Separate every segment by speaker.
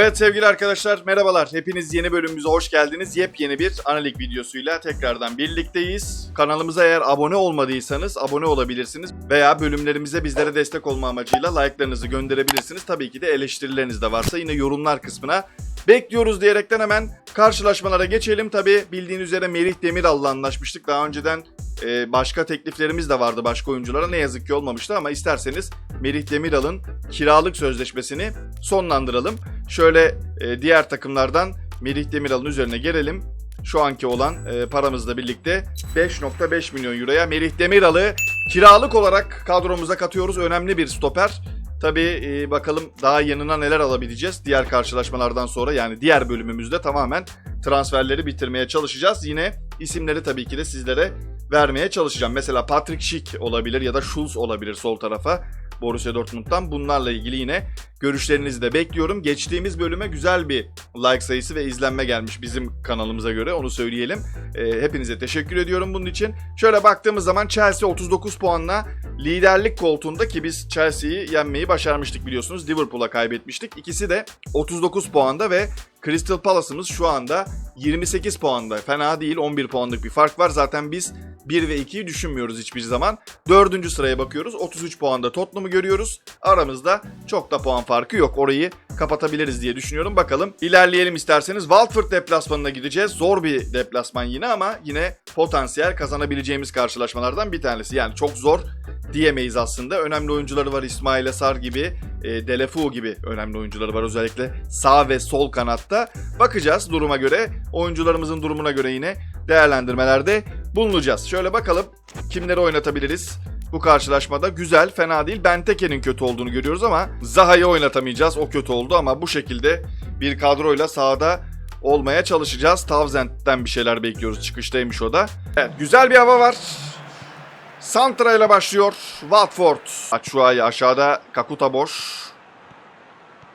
Speaker 1: Evet sevgili arkadaşlar merhabalar. Hepiniz yeni bölümümüze hoş geldiniz. Yepyeni bir analik videosuyla tekrardan birlikteyiz. Kanalımıza eğer abone olmadıysanız abone olabilirsiniz. Veya bölümlerimize bizlere destek olma amacıyla like'larınızı gönderebilirsiniz. Tabii ki de eleştirileriniz de varsa yine yorumlar kısmına bekliyoruz diyerekten hemen karşılaşmalara geçelim. Tabii bildiğin üzere Merih Demiral'la anlaşmıştık. Daha önceden e, başka tekliflerimiz de vardı başka oyunculara. Ne yazık ki olmamıştı ama isterseniz Merih Demiral'ın kiralık sözleşmesini sonlandıralım. Şöyle e, diğer takımlardan Merih Demiral'ın üzerine gelelim. Şu anki olan e, paramızla birlikte 5.5 milyon euroya Merih Demiral'ı kiralık olarak kadromuza katıyoruz. Önemli bir stoper. Tabii e, bakalım daha yanına neler alabileceğiz diğer karşılaşmalardan sonra yani diğer bölümümüzde tamamen transferleri bitirmeye çalışacağız. Yine isimleri tabii ki de sizlere vermeye çalışacağım. Mesela Patrick Schick olabilir ya da Schulz olabilir sol tarafa Borussia Dortmund'dan. Bunlarla ilgili yine görüşlerinizi de bekliyorum. Geçtiğimiz bölüme güzel bir like sayısı ve izlenme gelmiş bizim kanalımıza göre onu söyleyelim. Ee, hepinize teşekkür ediyorum bunun için. Şöyle baktığımız zaman Chelsea 39 puanla liderlik koltuğunda ki biz Chelsea'yi yenmeyi başarmıştık biliyorsunuz. Liverpool'a kaybetmiştik. İkisi de 39 puanda ve Crystal Palace'ımız şu anda 28 puanda. Fena değil 11 puanlık bir fark var. Zaten biz 1 ve 2'yi düşünmüyoruz hiçbir zaman. Dördüncü sıraya bakıyoruz. 33 puanda Tottenham'ı görüyoruz. Aramızda çok da puan farkı yok. Orayı kapatabiliriz diye düşünüyorum. Bakalım ilerleyelim isterseniz. Watford deplasmanına gideceğiz. Zor bir deplasman yine ama yine potansiyel kazanabileceğimiz karşılaşmalardan bir tanesi. Yani çok zor diyemeyiz aslında. Önemli oyuncuları var İsmail Asar gibi, e, Delefu gibi önemli oyuncuları var özellikle sağ ve sol kanatta. Bakacağız duruma göre, oyuncularımızın durumuna göre yine değerlendirmelerde bulunacağız. Şöyle bakalım kimleri oynatabiliriz bu karşılaşmada. Güzel, fena değil. Benteke'nin kötü olduğunu görüyoruz ama Zaha'yı oynatamayacağız. O kötü oldu ama bu şekilde bir kadroyla sahada olmaya çalışacağız. Tavzent'ten bir şeyler bekliyoruz. Çıkıştaymış o da. Evet, güzel bir hava var. Santra ile başlıyor Watford. Batshuayi aşağıda Kakuta boş.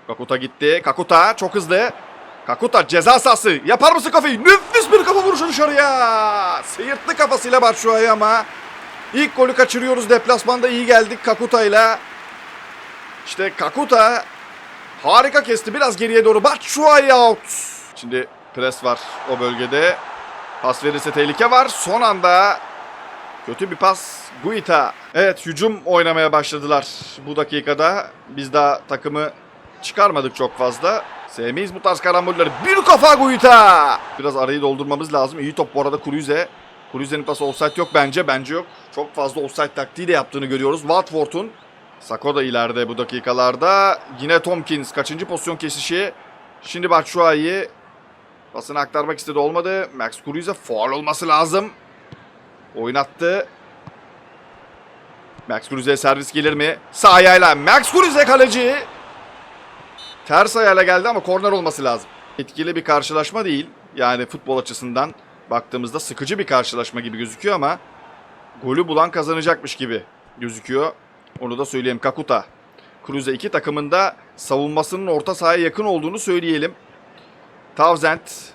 Speaker 1: Kakuta gitti. Kakuta çok hızlı. Kakuta ceza sahası. Yapar mısın kafayı? Nefis bir kafa vuruşu dışarıya. Sıyırttı kafasıyla Batshuayi ama ilk golü kaçırıyoruz. Deplasmanda iyi geldik Kakuta ile. İşte Kakuta harika kesti. Biraz geriye doğru. Batshuayi out. Şimdi pres var o bölgede. Pas verirse tehlike var. Son anda Kötü bir pas. Guita. Evet hücum oynamaya başladılar bu dakikada. Biz daha takımı çıkarmadık çok fazla. Sevmeyiz bu tarz karambolleri. Bir kafa Guita. Biraz arayı doldurmamız lazım. İyi top bu arada Cruze. Cruze'nin pası offside yok bence. Bence yok. Çok fazla offside taktiği de yaptığını görüyoruz. Watford'un. Sako da ileride bu dakikalarda. Yine Tomkins. Kaçıncı pozisyon kesişi. Şimdi Batshuayi pasını aktarmak istedi olmadı. Max Cruze faul olması lazım. Oynattı. Max Kruse servis gelir mi? Sağ ayağıyla Max Kruse kaleci. Ters ayağıyla geldi ama korner olması lazım. Etkili bir karşılaşma değil. Yani futbol açısından baktığımızda sıkıcı bir karşılaşma gibi gözüküyor ama golü bulan kazanacakmış gibi gözüküyor. Onu da söyleyeyim. Kakuta. Kruse iki takımında savunmasının orta sahaya yakın olduğunu söyleyelim. Tavzent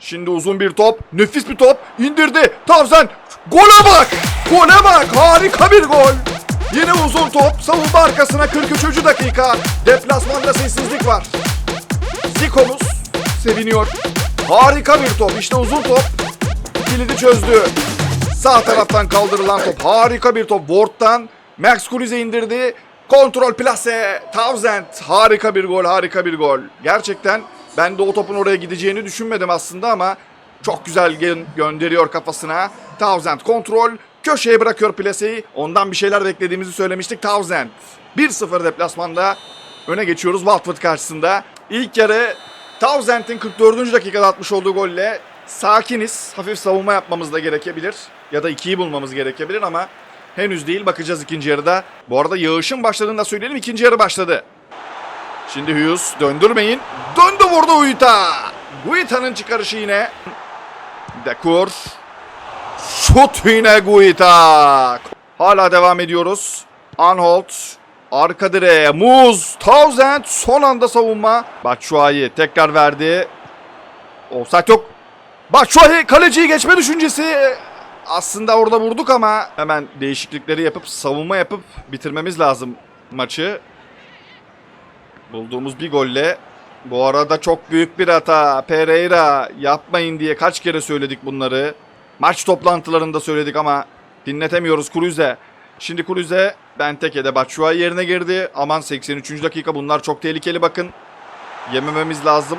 Speaker 1: Şimdi uzun bir top. Nefis bir top. indirdi. Tavzen. Gole bak. Gole bak. Harika bir gol. Yine uzun top. Savunma arkasına 43. dakika. Deplasmanda sessizlik var. Zico'muz seviniyor. Harika bir top. İşte uzun top. Kilidi çözdü. Sağ taraftan kaldırılan top. Harika bir top. Ward'dan Max Kruse indirdi. Kontrol plase. Townsend. Harika bir gol. Harika bir gol. Gerçekten ben de o topun oraya gideceğini düşünmedim aslında ama çok güzel gö- gönderiyor kafasına. Townsend kontrol. Köşeye bırakıyor plaseyi. Ondan bir şeyler beklediğimizi söylemiştik. Townsend. 1-0 deplasmanda öne geçiyoruz Watford karşısında. İlk yarı Townsend'in 44. dakikada atmış olduğu golle sakiniz. Hafif savunma yapmamız da gerekebilir. Ya da 2'yi bulmamız gerekebilir ama henüz değil. Bakacağız ikinci yarıda. Bu arada yağışın başladığını da söyleyelim. İkinci yarı başladı. Şimdi Hughes döndürmeyin. Döndü vurdu Guita. Guita'nın çıkarışı yine. Dekur. Şut yine Guita. Hala devam ediyoruz. Anholt. Arka direğe Muz. Townsend son anda savunma. Batshuayi tekrar verdi. Offside yok. Batshuayi kaleciyi geçme düşüncesi. Aslında orada vurduk ama hemen değişiklikleri yapıp savunma yapıp bitirmemiz lazım maçı. Bulduğumuz bir golle Bu arada çok büyük bir hata. Pereira yapmayın diye kaç kere söyledik bunları. Maç toplantılarında söyledik ama dinletemiyoruz Kruse. Şimdi Kruse Benteke'de Batshuayi yerine girdi. Aman 83. dakika bunlar çok tehlikeli bakın. Yemememiz lazım.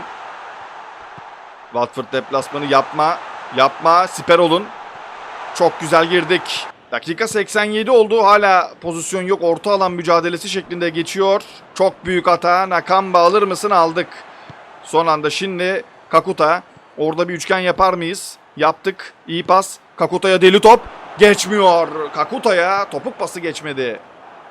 Speaker 1: Watford deplasmanı yapma. Yapma. Siper olun. Çok güzel girdik. Dakika 87 oldu. Hala pozisyon yok. Orta alan mücadelesi şeklinde geçiyor. Çok büyük hata. Nakamba alır mısın? Aldık. Son anda şimdi Kakuta. Orada bir üçgen yapar mıyız? Yaptık. İyi pas. Kakuta'ya deli top. Geçmiyor. Kakuta'ya topuk pası geçmedi.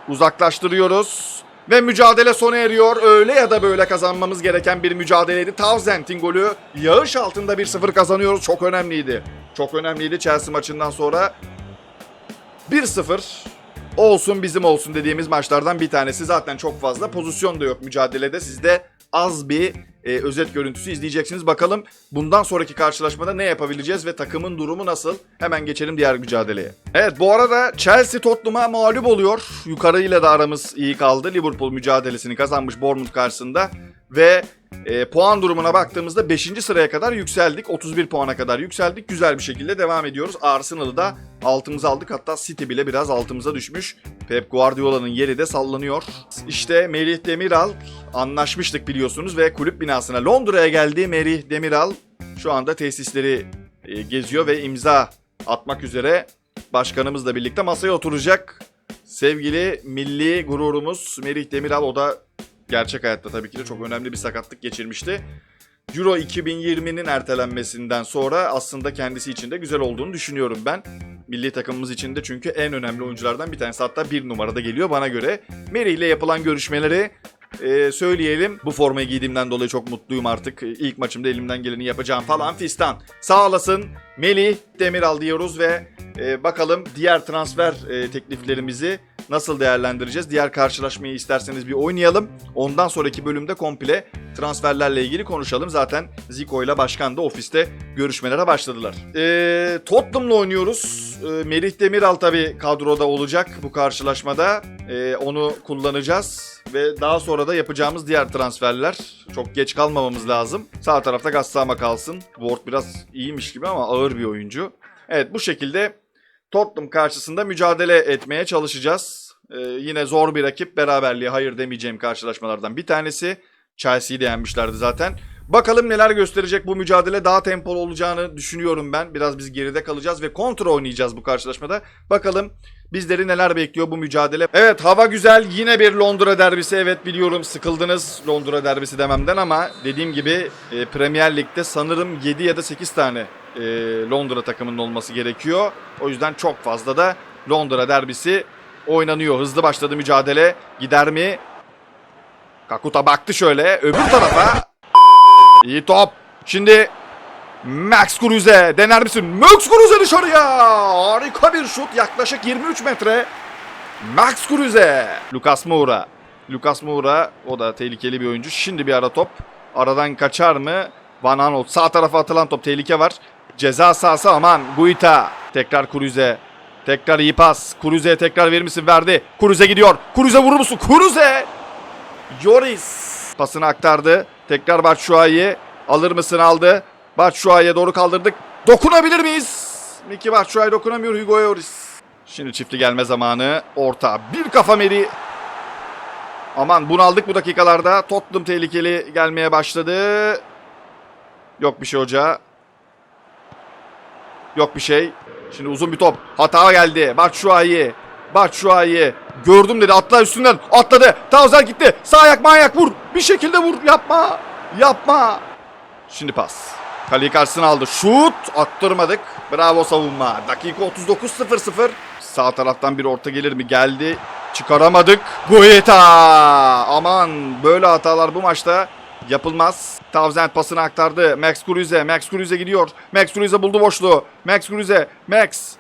Speaker 1: Uzaklaştırıyoruz. Ve mücadele sona eriyor. Öyle ya da böyle kazanmamız gereken bir mücadeleydi. Townsend'in golü yağış altında 1-0 kazanıyoruz. Çok önemliydi. Çok önemliydi Chelsea maçından sonra. 1-0 olsun bizim olsun dediğimiz maçlardan bir tanesi. Zaten çok fazla pozisyon da yok mücadelede. Siz de az bir e, özet görüntüsü izleyeceksiniz. Bakalım bundan sonraki karşılaşmada ne yapabileceğiz ve takımın durumu nasıl? Hemen geçelim diğer mücadeleye. Evet bu arada Chelsea Tottenham'a mağlup oluyor. Yukarıyla da aramız iyi kaldı. Liverpool mücadelesini kazanmış Bournemouth karşısında. Ve e, puan durumuna baktığımızda 5. sıraya kadar yükseldik. 31 puana kadar yükseldik. Güzel bir şekilde devam ediyoruz. Arsenal'ı da altımıza aldık. Hatta City bile biraz altımıza düşmüş. Pep Guardiola'nın yeri de sallanıyor. İşte Melih Demiral anlaşmıştık biliyorsunuz ve kulüp binasına Londra'ya geldi. Melih Demiral şu anda tesisleri e, geziyor ve imza atmak üzere başkanımızla birlikte masaya oturacak. Sevgili milli gururumuz Melih Demiral o da gerçek hayatta tabii ki de çok önemli bir sakatlık geçirmişti. Euro 2020'nin ertelenmesinden sonra aslında kendisi için de güzel olduğunu düşünüyorum ben. Milli takımımız için de çünkü en önemli oyunculardan bir tanesi hatta bir numarada geliyor bana göre. Meri ile yapılan görüşmeleri e, söyleyelim. Bu formayı giydiğimden dolayı çok mutluyum artık. E, İlk maçımda elimden geleni yapacağım falan fistan. Sağ olasın Melih Demiral diyoruz ve e, bakalım diğer transfer e, tekliflerimizi nasıl değerlendireceğiz? Diğer karşılaşmayı isterseniz bir oynayalım. Ondan sonraki bölümde komple transferlerle ilgili konuşalım. Zaten Zico ile başkan da ofiste görüşmelere başladılar. E, Tottenham'la oynuyoruz. E, Melih Demiral tabii kadroda olacak bu karşılaşmada. E, onu kullanacağız ve daha sonra da yapacağımız diğer transferler. Çok geç kalmamamız lazım. Sağ tarafta Gassama kalsın. Ward biraz iyiymiş gibi ama ağır bir oyuncu. Evet bu şekilde Tottenham karşısında mücadele etmeye çalışacağız. Ee, yine zor bir rakip. Beraberliğe hayır demeyeceğim karşılaşmalardan bir tanesi. Chelsea'yi de yenmişlerdi zaten. Bakalım neler gösterecek bu mücadele. Daha tempolu olacağını düşünüyorum ben. Biraz biz geride kalacağız ve kontra oynayacağız bu karşılaşmada. Bakalım bizleri neler bekliyor bu mücadele. Evet hava güzel. Yine bir Londra derbisi. Evet biliyorum sıkıldınız Londra derbisi dememden ama dediğim gibi e, Premier Lig'de sanırım 7 ya da 8 tane e, Londra takımının olması gerekiyor. O yüzden çok fazla da Londra derbisi oynanıyor. Hızlı başladı mücadele. Gider mi? Kakuta baktı şöyle. Öbür tarafa. İyi top. Şimdi Max Kruse dener misin? Max Kruse dışarıya. Harika bir şut. Yaklaşık 23 metre. Max Kruse. Lucas Moura. Lucas Moura o da tehlikeli bir oyuncu. Şimdi bir ara top. Aradan kaçar mı? Van Aanholt sağ tarafa atılan top tehlike var. Ceza sahası aman Guita. Tekrar Kruse. Tekrar iyi pas. Kruse'ye tekrar verir misin? Verdi. Kruse gidiyor. Kruse vurur musun? Kruse. Yoris pasını aktardı. Tekrar Batshuayi alır mısın aldı. Batshuayi'ye doğru kaldırdık. Dokunabilir miyiz? Miki Batshuayi dokunamıyor Hugo Yoris. Şimdi çiftli gelme zamanı. Orta. Bir kafa Meri. Aman bunu aldık bu dakikalarda. Tottenham tehlikeli gelmeye başladı. Yok bir şey hoca. Yok bir şey. Şimdi uzun bir top. Hata geldi. Batshuayi. Batshuayi. Gördüm dedi. Atla üstünden. Atladı. Tavzer gitti. Sağ ayak manyak vur. Bir şekilde vur. Yapma. Yapma. Şimdi pas. Kaleyi karşısına aldı. Şut. Attırmadık. Bravo savunma. Dakika 39-0-0. Sağ taraftan bir orta gelir mi? Geldi. Çıkaramadık. Guetta. Aman böyle hatalar bu maçta yapılmaz. Tavzent pasını aktardı. Max Kruse. Max Kruse gidiyor. Max Kruse buldu boşluğu. Max Kruse. Max.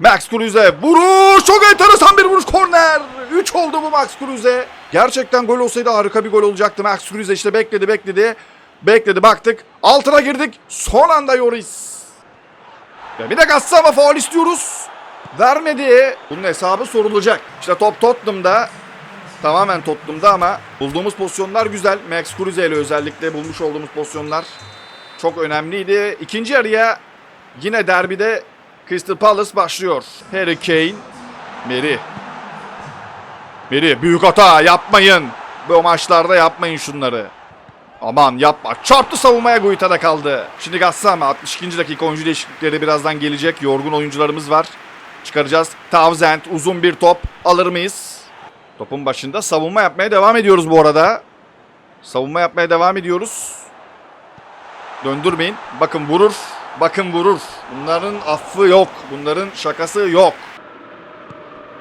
Speaker 1: Max Kruse vuruş çok enteresan bir vuruş korner 3 oldu bu Max Kruse gerçekten gol olsaydı harika bir gol olacaktı Max Kruse işte bekledi bekledi bekledi baktık altına girdik son anda Yoris ve bir de Gassama faul istiyoruz vermedi bunun hesabı sorulacak işte top Tottenham'da tamamen Tottenham'da ama bulduğumuz pozisyonlar güzel. Max Kruse ile özellikle bulmuş olduğumuz pozisyonlar çok önemliydi. İkinci yarıya yine derbide Crystal Palace başlıyor. Harry Kane, Meri. Meri büyük hata yapmayın. Bu maçlarda yapmayın şunları. Aman yapma. Çarptı savunmaya Guita'da kaldı. Şimdi Gassama 62. dakika oyuncu değişiklikleri birazdan gelecek. Yorgun oyuncularımız var. Çıkaracağız. Townsend uzun bir top alır mıyız? Topun başında savunma yapmaya devam ediyoruz bu arada. Savunma yapmaya devam ediyoruz. Döndürmeyin. Bakın vurur. Bakın vurur. Bunların affı yok. Bunların şakası yok.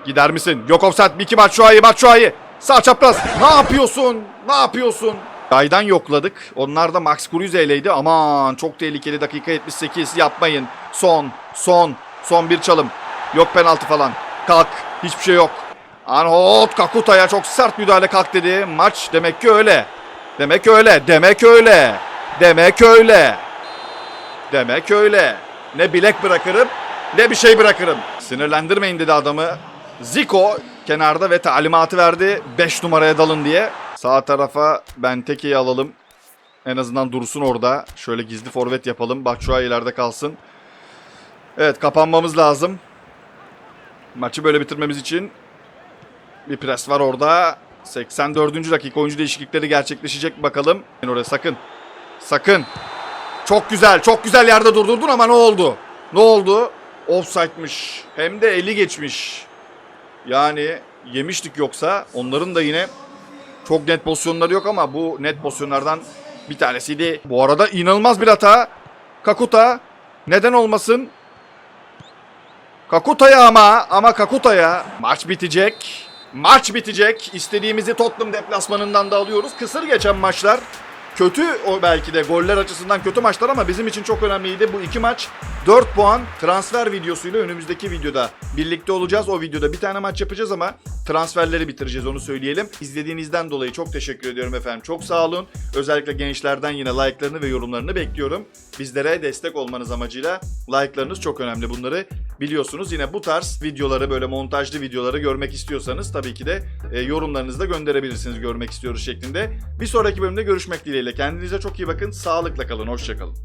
Speaker 1: Gider misin? Yok offside. Miki Batshuayi. Batshuayi. Sağ çapraz. Ne yapıyorsun? Ne yapıyorsun? Yaydan yokladık. Onlar da Max Kruse ileydi. Aman çok tehlikeli dakika 78. Yapmayın. Son. Son. Son bir çalım. Yok penaltı falan. Kalk. Hiçbir şey yok. Anhot Kakuta'ya çok sert müdahale kalk dedi. Maç demek ki öyle. Demek öyle. Demek öyle. Demek öyle. Demek öyle. Ne bilek bırakırım ne bir şey bırakırım. Sinirlendirmeyin dedi adamı. Zico kenarda ve talimatı verdi 5 numaraya dalın diye. Sağ tarafa Benteke'yi alalım. En azından dursun orada. Şöyle gizli forvet yapalım. Batshuayi ileride kalsın. Evet kapanmamız lazım. Maçı böyle bitirmemiz için bir pres var orada. 84. dakika oyuncu değişiklikleri gerçekleşecek bakalım. Oraya sakın. Sakın. Çok güzel, çok güzel yerde durdurdun ama ne oldu? Ne oldu? Offside'mış. Hem de 50 geçmiş. Yani yemiştik yoksa onların da yine çok net pozisyonları yok ama bu net pozisyonlardan bir tanesiydi. Bu arada inanılmaz bir hata. Kakuta neden olmasın? Kakuta'ya ama ama Kakuta'ya maç bitecek. Maç bitecek. İstediğimizi Tottenham deplasmanından da alıyoruz. Kısır geçen maçlar. Kötü o belki de goller açısından kötü maçlar ama bizim için çok önemliydi. Bu iki maç 4 puan transfer videosuyla önümüzdeki videoda birlikte olacağız. O videoda bir tane maç yapacağız ama transferleri bitireceğiz onu söyleyelim. İzlediğinizden dolayı çok teşekkür ediyorum efendim. Çok sağ olun. Özellikle gençlerden yine like'larını ve yorumlarını bekliyorum. Bizlere destek olmanız amacıyla like'larınız çok önemli. Bunları biliyorsunuz. Yine bu tarz videoları böyle montajlı videoları görmek istiyorsanız tabii ki de e, yorumlarınızı da gönderebilirsiniz görmek istiyoruz şeklinde. Bir sonraki bölümde görüşmek dileğiyle. Kendinize çok iyi bakın. Sağlıkla kalın. Hoşçakalın.